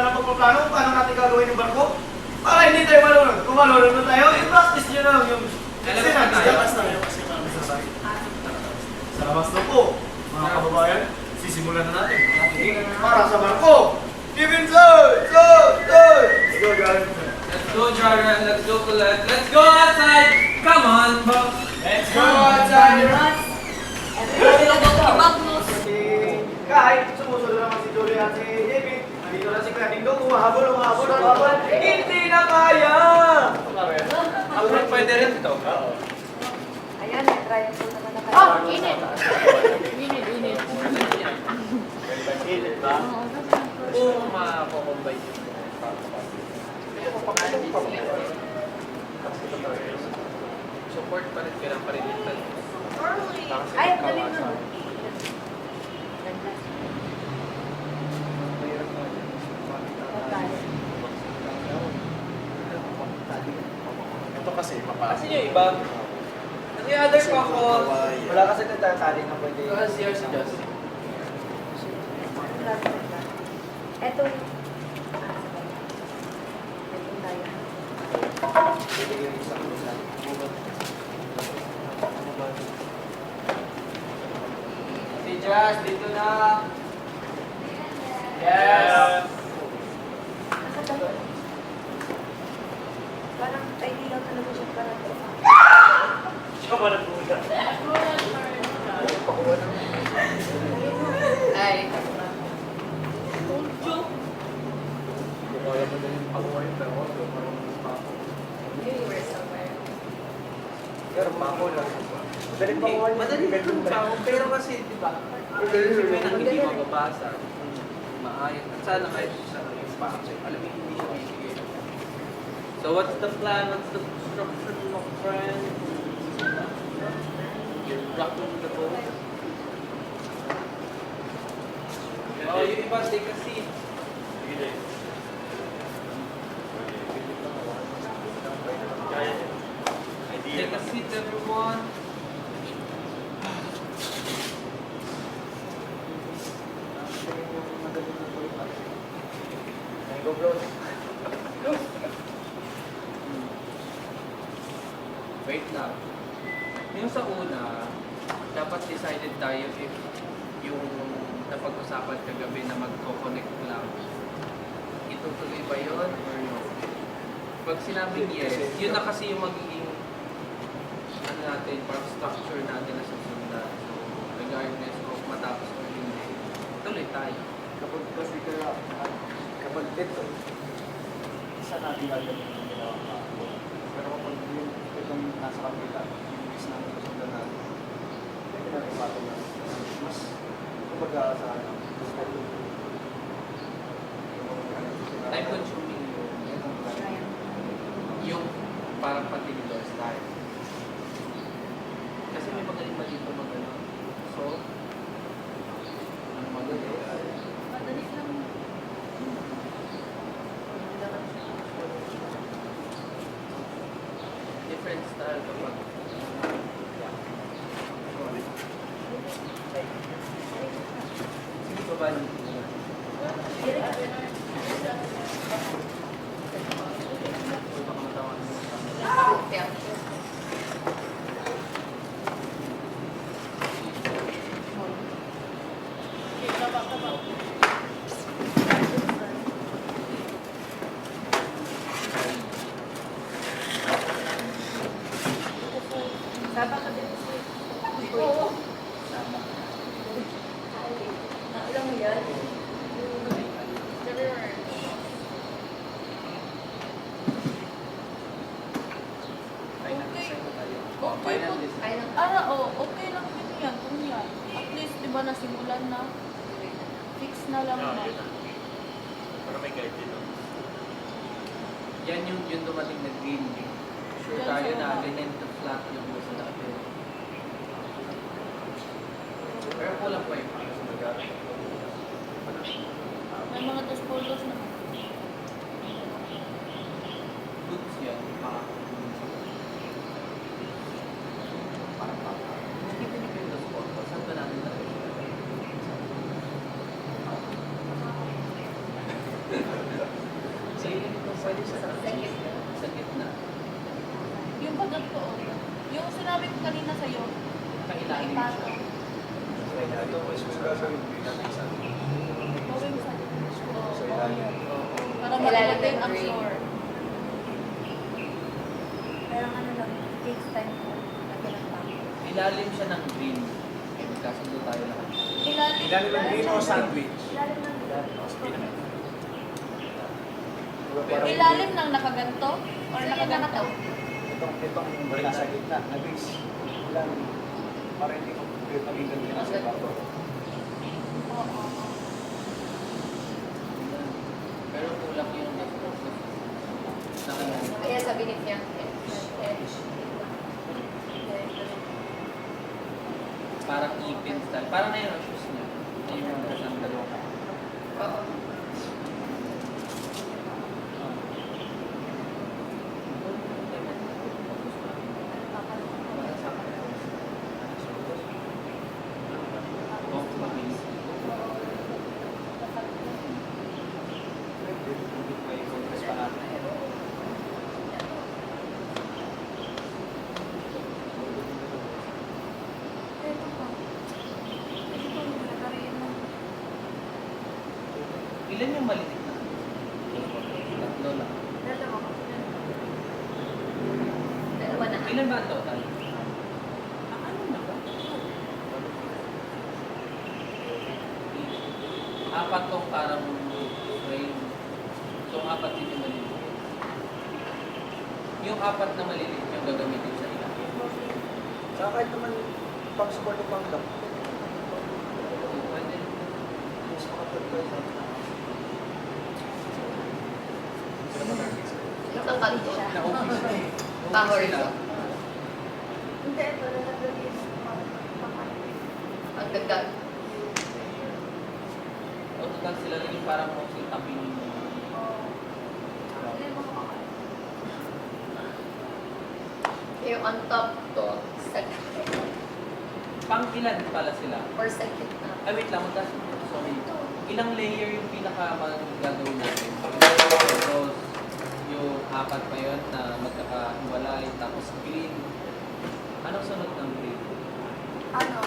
na lang magpaplano paano natin gagawin yung barko para hindi tayo malunod. Kung malunod na tayo, i-practice nyo na lang yung kasi na tayo. Kasi tayo kasi kami sa. Sa labas na po, mga kababayan, sisimulan na natin. Para sa barko! Give it to! To! To! Let's go, Let's go, Jared. Let's go, Colette. Let's go outside! Humahabol, humahabol, humahabol. Hindi na kaya! Ako rin pwede rin ito. Ayan, try po naman na Oh, init. Init, init. Init ba? Oo, makakombay yun. Support pa rin kailangan pa rin ito. Ay, galing nun. Ito kasi, papa. Kasi yung iba, yung other pa ko? Wala kasi nagtatali na pwede. Kasi yours si Justin. Ito. Ito tayo. Si Jazz, dito na. Yes! Nasa tayo. Parang ideal talaga siya para to. Siya ba nagpupunta? Ay. Mo na yung pag-uwi, pero ako, marunong pa ako. Pero pa ako lang. Madaling pa ako. Madali yung tao, pero kasi, di ba? Isipin ang hindi mababasa. Maayos. At sana kahit sa yung sponsor, alam mo, hindi siya bibigay. So what's the plan? What's the structure, my friend? You're rocking the boat. Oh, yung iba, take a seat. Take seat, everyone. Mango bros. Wait lang. Yung sa una, dapat decided tayo if yung napag-usapan kagabi na magko-connect lang, itutuloy ba yun or no? Pag sinabing yes, yun na kasi yung magiging natin, parang structure natin na susundan. So, regardless of matapos o hindi, tuloy tayo. Kapag kasi kaya, kapag ito, isa natin gagawin yung ginawa ka. Pero kapag yung itong nasa kapila, yung is namin kasundan natin, na rin pato na. Mas, kumbaga sa ano, mas pwede. Time consuming yun. Yung parang pati ni Lord style. Kasi may magaling pa dito mag ano. So, ano magaling? Madali lang. Different style kapag Sige pa ba Baka matawan mo. Saba ka din. Oo. Alam mo yan? Everywhere. Final Okay. design na tayo. Okay Oh, final po. design. Ay, nang- Ara, oh, okay lang din yan. Kung yan. At least, di ba, nasimulan na. Fix na lang na. Para may guide din. Yan yung yung dumating na green eh. Sure tayo na linen to flat yung gusto natin. Pero kulang pa yung para sa mag May mga dos polos na. Goods yan. Pa. Hindi ko yung dos photos. Saan ba natin tayo? Sa ilin ko, pwede sa Second. sa gitna. Yung pag oh. Yung sinabi ko kanina sa'yo, Kailalim Naipato. siya. Ito po is yung gagawin ko yung sa Gawin sa Oo, Sa oo, ilalim. yan. Oo. Para ng ang green. floor. Pero ano lang, takes time po. Ilalim siya ng green. Kasundo tayo lahat. Ilalim. Ilalim ng green o sandwich? Ilalim ng Ilalim ng nakaganto? Or nakaganto? Itong, itong nasa gitna, na base. Ilan, para hindi ko pagiging din sa bato. Pero kulang yung na ano. Kaya sabi niya. Parang ipin style. Parang na yun ang shoes niya. Yung mga siyang dalawa. Oo. May compress pa natin. Ito po. Ito po, nagkakaroon ng Ilan yung maliit na? Tatlo lang. dalawa. Dalawa na. Ilan ba ang total? Ah, ano na ba? Apat tong parang frame. So, apat din yung maliliit. Yung apat na maliliit yung gagamitin sa ilan. Saka kahit naman pang support o pang lock. Pwede. Mas makapagpag Power sila. siya. Hindi, ito na naglagay Ang dagdag. O total sila lang yung parang mostly tapping. Yung on top to, second. Pang ilan pala sila? Or second na. Ay, wait lang. Sorry. Ilang layer yung pinaka gagawin natin? Yung apat pa yun na magkakahiwalay. Tapos green. Anong sunod ng green? Ano?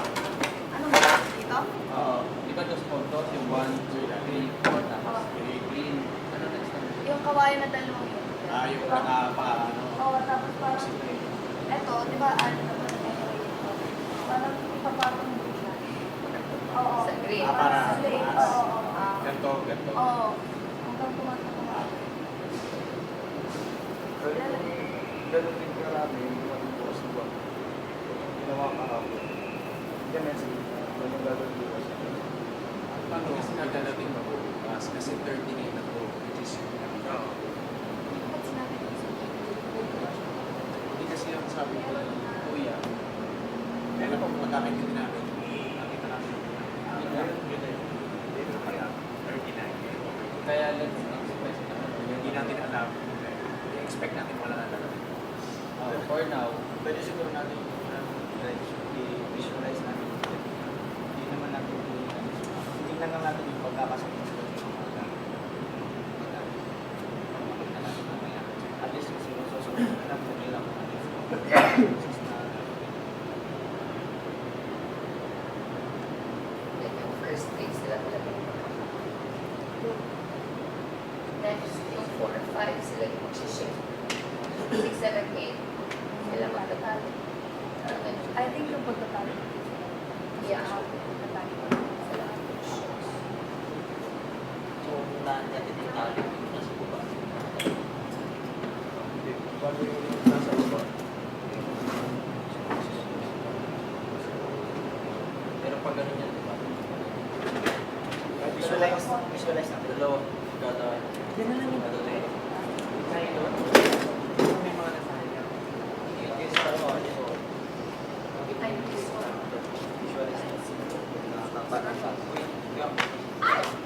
Ano ba? Dito? Oo. Di ba dos puntos? Yung 1, 2, 3, 4, tapos green. Ano next na? Yung kawayan na dalawang yun. Ah, yung naka ano. Oo, tapos parang, eto, di ba, ano naman, parang ipapatong mo siya. Oo. Sa green. Ah, para Sa green. tumaas. Oo, oo. Ganto, ganto. Oo. Hanggang tumatak. Ganun ganun din karami yung bukas na buwan. Ginawa ka ako. Yan yan sige. Ano yung gagawin bukas? Paano kasi? Kasi 39 na po, which is yung ko sa Hindi kasi yung sabi ko kuya, kailan pa pagkakamit din namin, nakita namin yung Yun lang. yun na yun. Yun na kaya, 39. Kaya let's express na ano. Hindi natin alam. I-expect natin wala na talaga. Uh, for now, Pwede siguro natin uh, i-visualize natin. Hindi naman natin tingnan lang natin yung pagkakasunod sa mga At least sinususunod na lang kung ilang first week sila talaga. Next, yung 4 or 5 sila yung mag-shift. 6, 7, 8. Sila magtatali. I think yung pagtatali. Yeah. Pagtatali. Sila so, natin yung talent yung nasa baba. Bago yung nasa baba. Pero pag ganun yan, di ba? Visualize, visualize natin. Dalawa, gata. Yan na lang yung tayo. Kaya doon, may mga nasayang. Yung case na ano, this one. visualize natin. Nakakapa- Wait, yung- Dapat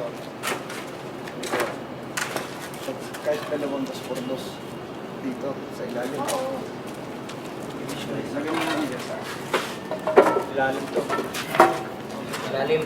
ito. Dito. So, kahit dalawang dos por dos dito sa ilalim. Oo. Lagyan mo naman dyan sa ilalim to. Ilalim.